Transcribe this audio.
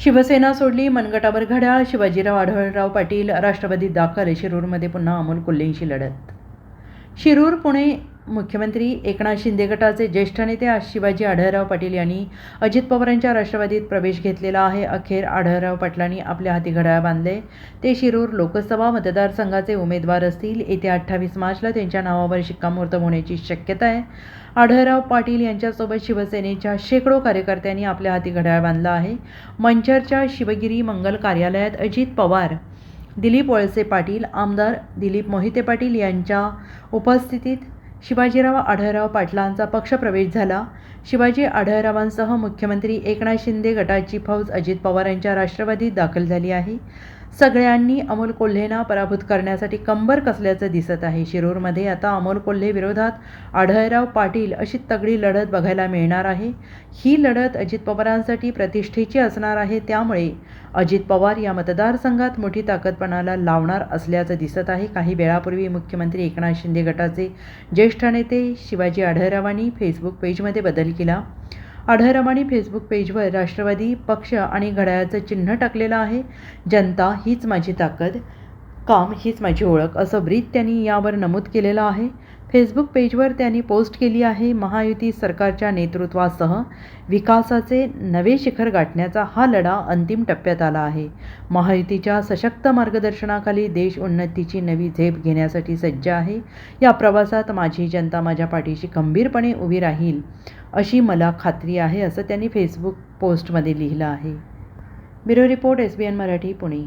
शिवसेना सोडली मनगटावर घड्याळ शिवाजीराव आढळराव पाटील राष्ट्रवादीत दाखल शिरूरमध्ये पुन्हा अमोल कोल्हेंशी लढत. शिरूर पुणे मुख्यमंत्री एकनाथ शिंदे गटाचे ज्येष्ठ नेते आज शिवाजी आढळराव पाटील यांनी अजित पवारांच्या राष्ट्रवादीत प्रवेश घेतलेला आहे. अखेर आढळराव पाटलांनी आपल्या हाती घड्याळ बांधले. ते शिरूर लोकसभा मतदारसंघाचे उमेदवार असतील. येत्या अठ्ठावीस मार्चला त्यांच्या नावावर शिक्कामोर्तब होण्याची शक्यता आहे. आढळराव पाटील यांच्यासोबत शिवसेनेच्या शेकडो कार्यकर्त्यांनी आपल्या हाती घड्याळ बांधला आहे. मंचरच्या शिवगिरी मंगल कार्यालयात अजित पवार दिलीप वळसे पाटील आमदार दिलीप मोहिते पाटील यांच्या उपस्थितीत शिवाजीराव आढळराव पाटलांचा पक्षप्रवेश झाला. शिवाजी आढळरावांसह मुख्यमंत्री एकनाथ शिंदे गटाची फौज अजित पवार यांच्या राष्ट्रवादीत दाखल झाली आहे. सगळ्यांनी अमोल कोल्हेना पराभूत करण्यासाठी कंबर कसल्याचं दिसत आहे. शिरूरमध्ये आता अमोल कोल्हे विरोधात आढळराव पाटील अशी तगडी लढत बघायला मिळणार आहे. ही लढत अजित पवारांसाठी प्रतिष्ठेची असणार आहे. त्यामुळे अजित पवार या मतदारसंघात मोठी ताकदपणाला लावणार असल्याचं दिसत आहे. काही वेळापूर्वी मुख्यमंत्री एकनाथ शिंदे गटाचे ज्येष्ठ नेते शिवाजी आढळरावांनी फेसबुक पेजमध्ये बदल केला. आढळरावांनी फेसबुक पेजवर राष्ट्रवादी पक्ष आणि घड्याळाचं चिन्ह टाकलेलं आहे. जनता हीच माझी ताकद. काम हीच माझी ओळख. असं ब्रीद त्यांनी यावर नमूद केलेलं आहे. फेसबुक पेजवर त्यांनी पोस्ट केली आहे. महायुती सरकारच्या नेतृत्वासह विकासाचे नवे शिखर गाठण्याचा हा लढा अंतिम टप्प्यात आला आहे. महायुतीच्या सशक्त मार्गदर्शनाखाली देश उन्नतीची नवी झेप घेण्यासाठी सज्ज आहे. या प्रवासात माझी जनता माझ्या पाठीशी खंबीरपणे उभी राहील अशी मला खात्री आहे असं त्यांनी फेसबुक पोस्टमध्ये लिहिलं आहे. Bureau report S B N Marathi Pune.